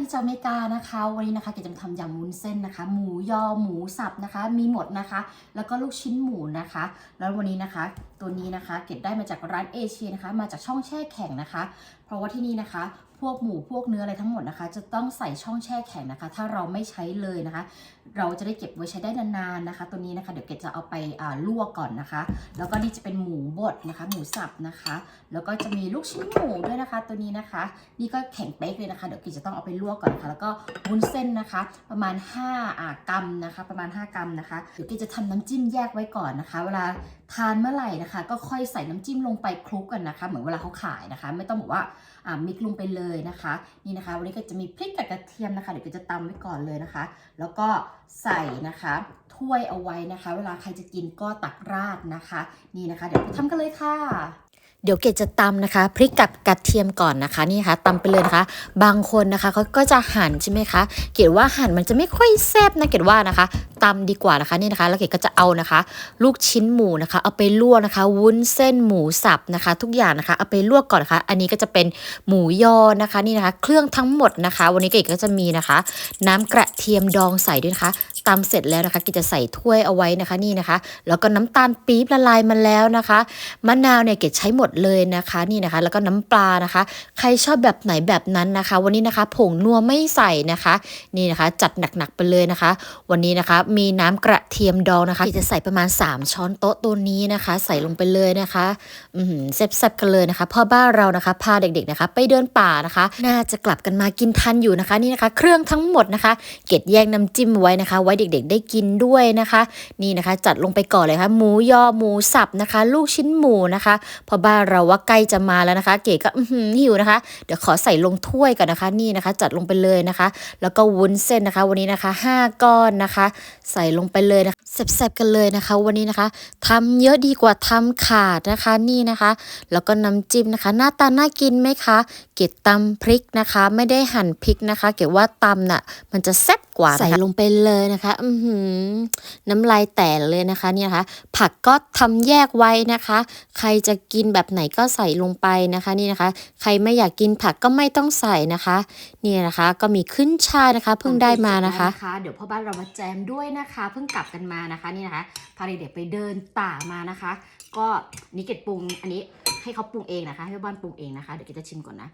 ที่จากอเมกานะคะ วันนี้นะคะเกจะมาทำยำวุ้นเส้นนะคะ หมูยอหมูสับนะคะ มีหมดนะคะ แล้วก็ลูกชิ้นหมูนะคะ แล้ววันนี้นะคะ ตัวนี้นะคะ เกดได้มาจากร้านเอเชียนะคะ มาจากช่องแช่แข็งนะคะ เพราะว่าที่นี่นะคะ พวกหมูพวกเนื้ออะไรทั้งหมดนะคะ จะต้องใส่ช่องแช่แข็งนะคะ ถ้าเราไม่ใช้เลยนะคะ เราจะได้เก็บไว้ใช้ได้นานๆนะคะ ตัวนี้นะคะ เดี๋ยวเกดจะเอาไปลวกก่อนนะคะ แล้วก็นี่จะเป็นหมูบดนะคะ หมูสับนะคะ แล้วก็จะมีลูกชิ้นหมูด้วยนะคะ ตัวนี้นะคะ นี่ก็แข็งเป๊กเลยนะคะ เดี๋ยวเกิจจะต้องเอาไปลวกก่อนนะคะ แล้วก็วุ้นเส้นนะคะ ประมาณ5อ่ากรัมนะคะ ประมาณ 5 กรัมนะคะ เดี๋ยวเกิจจะทำน้ำจิ้มแยกไว้ก่อนนะคะ เวลา ทานเมื่อไหร่นะคะ ก็ค่อยใส่น้ำจิ้มลงไปคลุกกันนะคะ เหมือนเวลาเขาขายนะคะ ไม่ต้องบอกว่าอ่ามิกลงไปเลยนะคะ นี่นะคะ วันนี้ก็จะมีพริกกับกระเทียมนะคะเดี๋ยวกิจจะตำไว้ก่อนเลยนะคะ แล้วก็ใส่นะคะถ้วยเอาไว้นะคะ เวลาใครจะกินก็ตักราดนะคะ นี่นะคะ เดี๋ยวไปทำกันเลยค่ะเดี๋ยวเกดจะตำนะคะพริกกับกระเทียมก่อนนะคะนี่ค่ะตำไปเลยนะคะ บางคนนะคะเขาก็จะหั่นใช่ไหมคะ เกดว่าหั่นมันจะไม่ค่อยแซ่บนะเกดว่านะคะตำดีกว่านะคะนี่นะคะแล้วเกดก็จะเอานะคะ ลูกชิ้นหมูนะคะ เอาไปลวกนะคะ วุ้นเส้นหมูสับนะคะ ทุกอย่างนะคะ เอาไปลวกก่อนนะคะ อันนี้ก็จะเป็นหมูยอนะคะนี่นะคะ เครื่องทั้งหมดนะคะ วันนี้เกดก็จะมีนะคะ น้ำกระเทียมดองใส่ด้วยนะคะตำเสร็จแล้วนะคะเกดจะใส่ถ้วยเอาไว้นะคะนี่นะคะ แล้วก็น้ำตาลปี๊บละลายมาแล้วนะคะมะนาวเนี่ยเกดใช้หมดเลยนะคะนี่นะคะ แล้วก็น้ำปลานะคะ ใครชอบแบบไหนแบบนั้นนะคะ วันนี้นะคะ ผงนัวไม่ใส่นะคะ นี่นะคะ จัดหนักๆไปเลยนะคะ วันนี้นะคะมีน้ำกระเทียมดองนะคะจะใส่ประมาณ 3 ช้อนโต๊ะตัวนี้นะคะ ใส่ลงไปเลยนะคะอือหือแซ่บๆกันเลยนะคะพ่อบ้านเรานะคะพาเด็กๆนะคะ ไปเดินป่านะคะ น่าจะกลับกันมากินทันอยู่นะคะนี่นะคะ เครื่องทั้งหมดนะคะ เกดแยกน้ำจิ้มไว้นะคะ ไว้เด็กๆ ได้กินด้วยนะคะ นี่นะคะ จัดลงไปก่อนเลยค่ะหมูยอหมูสับนะคะ ลูกชิ้นหมูนะคะเพอบ้านเราว่าใกล้จะมาแล้วนะคะ เก๋ก็อืหิวนะคะ เดี๋ยวขอใส่ลงถ้วยก่อนนะคะ นี่นะคะ จัดลงไปเลยนะคะ แล้วก็วุ้นเส้นนะคะ วันนี้นะคะ 5 ก้อนนะคะ ใส่ลงไปเลยนะคะแซ่บๆกันเลยนะคะ วันนี้นะคะทำเยอะดีกว่าทำขาดนะคะนี่นะคะ แล้วก็น้ำจิ้มนะคะ หน้าตาน่ากินไหมคะ เกดตำพริกนะคะ ไม่ได้หั่นพริกนะคะ เกดว่าตำน่ะ มันจะแซ่บกว่านะคะใส่ลงไปเลยนะคะ อือหือ น้ำลายแตกเลยนะคะเนี่ยนะคะ ผักก็ทำแยกไว้นะคะ ใครจะกินแบบไหนก็ใส่ลงไปนะคะนี่นะคะ ใครไม่อยากกินผักก็ไม่ต้องใส่นะคะนี่นะคะ ก็มีขึ้นช่ายนะคะ เพิ่งได้มานะคะ เดี๋ยวพ่อบ้านเรามาแจมด้วยนะคะเพิ่งกลับกันมานะคะนี่นะคะพาเด็กๆไปเดินป่ามานะคะ ก็นี่เกดปรุงอันนี้ให้เขาปรุงเองนะคะให้พ่อบ้านปรุงเองนะคะ เดี๋ยวเกดจะชิมก่อนนะ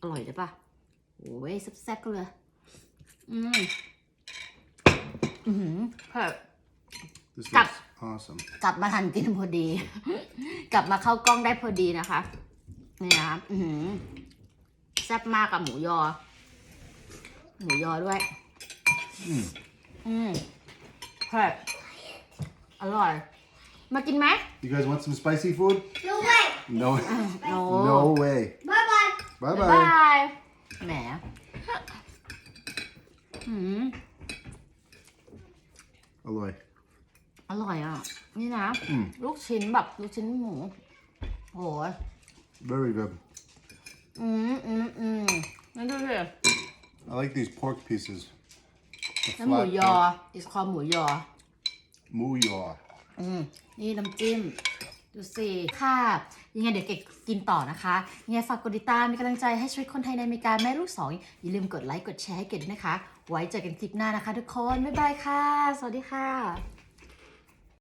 อร่อยเลยปะโอ้ยแซ่บๆก็เลย อืมอือหือเผ็ด This Cup. looks awesome. กลับมาทันกินพอดี กลับมาเข้ากล้องได้พอดีนะคะนี่นะคะอือหือแซ่บมากกับหมูยอ หมูยอด้วย อืมอืม เผ็ดอร่อย มากินไหม You guys want some spicy food? No way. No. โน No way. Bye bye. Bye บา bye. ยแหมอืม Aloy. อร่อยอ่ะ นี่นะ อืม ลูกชิ้นแบบลูกชิ้นหมูโหย Very good. อืมอืมอืมนั่นดูสิ I like these pork pieces. The แล้วหมู flat ยอ pork. อิสคอหมูยอ Muyo. อืมนี่น้ำจิ้ม ดูสิค่ะ ยังไงเดี๋ยวเก็บกินต่อนะคะ ยังไงฝากกดติดตามเป็นกำลังใจให้ชีวิตคนไทยในอเมริกาแม่ลูกสองอย่าลืมกดไลค์ กดแชร์ให้เกดด้วยนะคะ ไว้เจอกันคลิปหน้านะคะ ทุกคน บ๊ายบายค่ะ สวัสดีค่ะ